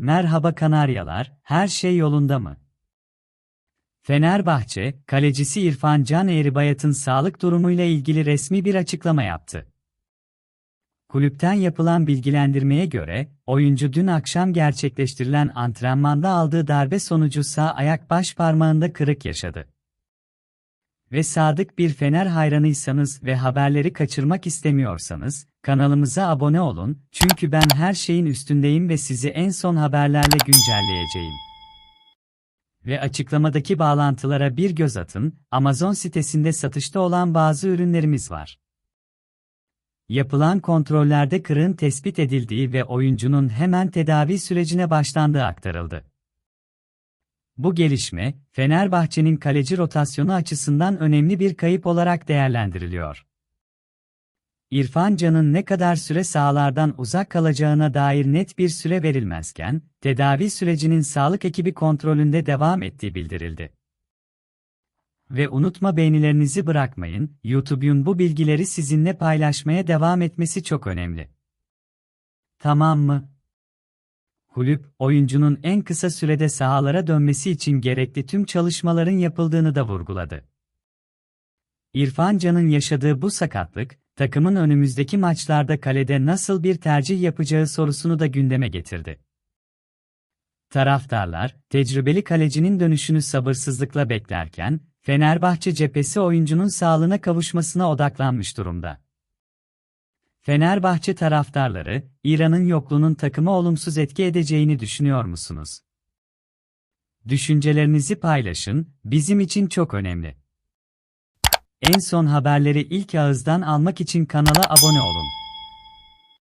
Merhaba Kanaryalar, her şey yolunda mı? Fenerbahçe, kalecisi İrfan Can Eğribayat'ın sağlık durumuyla ilgili resmi bir açıklama yaptı. Kulüpten yapılan bilgilendirmeye göre, oyuncu dün akşam gerçekleştirilen antrenmanda aldığı darbe sonucu sağ ayak baş parmağında kırık yaşadı. Ve sadık bir Fener hayranıysanız ve haberleri kaçırmak istemiyorsanız, kanalımıza abone olun, çünkü ben her şeyin üstündeyim ve sizi en son haberlerle güncelleyeceğim. Ve açıklamadaki bağlantılara bir göz atın, Amazon sitesinde satışta olan bazı ürünlerimiz var. Yapılan kontrollerde kırığın tespit edildiği ve oyuncunun hemen tedavi sürecine başlandığı aktarıldı. Bu gelişme, Fenerbahçe'nin kaleci rotasyonu açısından önemli bir kayıp olarak değerlendiriliyor. İrfan Can'ın ne kadar süre sahalardan uzak kalacağına dair net bir süre verilmezken, tedavi sürecinin sağlık ekibi kontrolünde devam ettiği bildirildi. Ve unutma beğenilerinizi bırakmayın, YouTube'un bu bilgileri sizinle paylaşmaya devam etmesi çok önemli. Tamam mı? Kulüp, oyuncunun en kısa sürede sahalara dönmesi için gerekli tüm çalışmaların yapıldığını da vurguladı. İrfan Can'ın yaşadığı bu sakatlık, takımın önümüzdeki maçlarda kalede nasıl bir tercih yapacağı sorusunu da gündeme getirdi. Taraftarlar, tecrübeli kalecinin dönüşünü sabırsızlıkla beklerken, Fenerbahçe cephesi oyuncunun sağlığına kavuşmasına odaklanmış durumda. Fenerbahçe taraftarları, İran'ın yokluğunun takımı olumsuz etki edeceğini düşünüyor musunuz? Düşüncelerinizi paylaşın, bizim için çok önemli. En son haberleri ilk ağızdan almak için kanala abone olun.